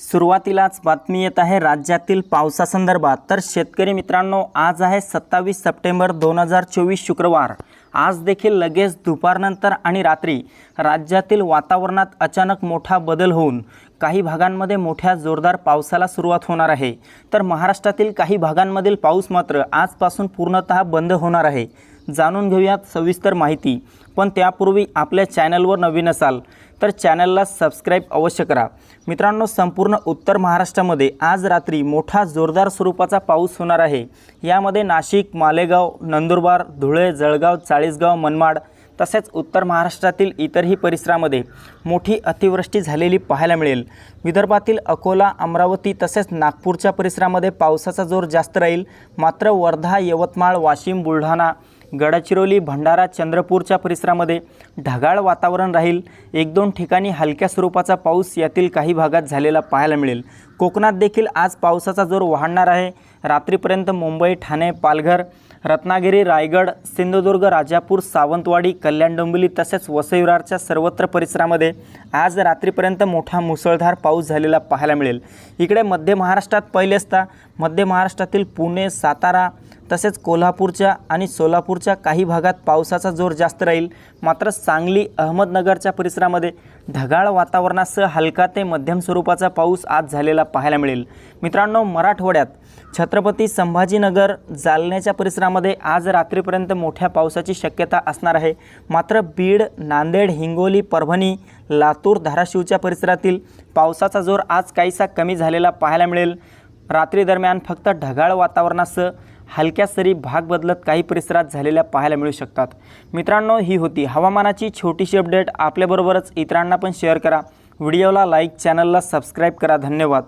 सुरुवातीलाच बातमी येत आहे राज्यातील पावसासंदर्भात. तर शेतकरी मित्रांनो आज आहे सत्तावीस सप्टेंबर दोन हजार चोवीस शुक्रवार. आज देखील लगेच दुपारनंतर आणि रात्री राज्यातील वातावरणात अचानक मोठा बदल होऊन काही भागांमध्ये मोठ्या जोरदार पावसाला सुरुवात होणार आहे. तर महाराष्ट्रातील काही भागांमधील पाऊस मात्र आजपासून पूर्णतः बंद होणार आहे. जाणून घेऊयात सविस्तर माहिती. पण त्यापूर्वी आपल्या चॅनलवर नवीन असाल तर चॅनलला सबस्क्राईब अवश्य करा. मित्रांनो संपूर्ण उत्तर महाराष्ट्रामध्ये आज रात्री मोठा जोरदार स्वरूपाचा पाऊस होणार आहे. यामध्ये नाशिक मालेगाव नंदुरबार धुळे जळगाव चाळीसगाव मनमाड तसेच उत्तर महाराष्ट्रातील इतरही परिसरामध्ये मोठी अतिवृष्टी झालेली पाहायला मिळेल. विदर्भातील अकोला अमरावती तसेच नागपूरच्या परिसरामध्ये पावसाचा जोर जास्त राहील. मात्र वर्धा यवतमाळ वाशिम बुलढाणा गडचिरोली भंडारा चंद्रपूरच्या परिसरामध्ये ढगाळ वातावरण राहील. एक दोन ठिकाणी हलक्या स्वरूपाचा पाऊस यातील काही भागात झालेला पाहायला मिळेल. कोकणात देखील आज पावसाचा जोर वाढणार आहे. रात्रीपर्यंत मुंबई ठाणे पालघर रत्नागिरी रायगड सिंधुदुर्ग राजापूर सावंतवाडी कल्याण डोंबिवली तसेच वसईविरारच्या सर्वत्र परिसरामध्ये आज रात्रीपर्यंत मोठा मुसळधार पाऊस झालेला पाहायला मिळेल. इकडे मध्य महाराष्ट्रात पहिले असता मध्य महाराष्ट्रातील पुणे सातारा तसेच कोल्हापूरच्या आणि सोलापूरच्या काही भागात पावसाचा जोर जास्त राहील. मात्र सांगली अहमदनगरच्या परिसरामध्ये ढगाळ वातावरणासह हलका ते मध्यम स्वरूपाचा पाऊस आज झालेला पाहायला मिळेल. मित्रांनो मराठवाड्यात छत्रपती संभाजीनगर जालन्याच्या परिसरामध्ये आज रात्रीपर्यंत मोठ्या पावसाची शक्यता असणार आहे. मात्र बीड नांदेड हिंगोली परभणी लातूर धाराशिवच्या परिसरातील पावसाचा जोर आज काहीसा कमी झालेला पाहायला मिळेल. रात्री दरम्यान फक्त ढगाळ वातावरणासह हलक्या सरी भाग बदलत काही परिसरात झालेल्या पाहायला मिळू शकतात. मित्रांनो ही होती हवामानाची छोटीशी अपडेट. आपल्याबरोबरच इतरांना पण शेअर करा. व्हिडिओला लाईक चॅनलला सबस्क्राईब करा. धन्यवाद.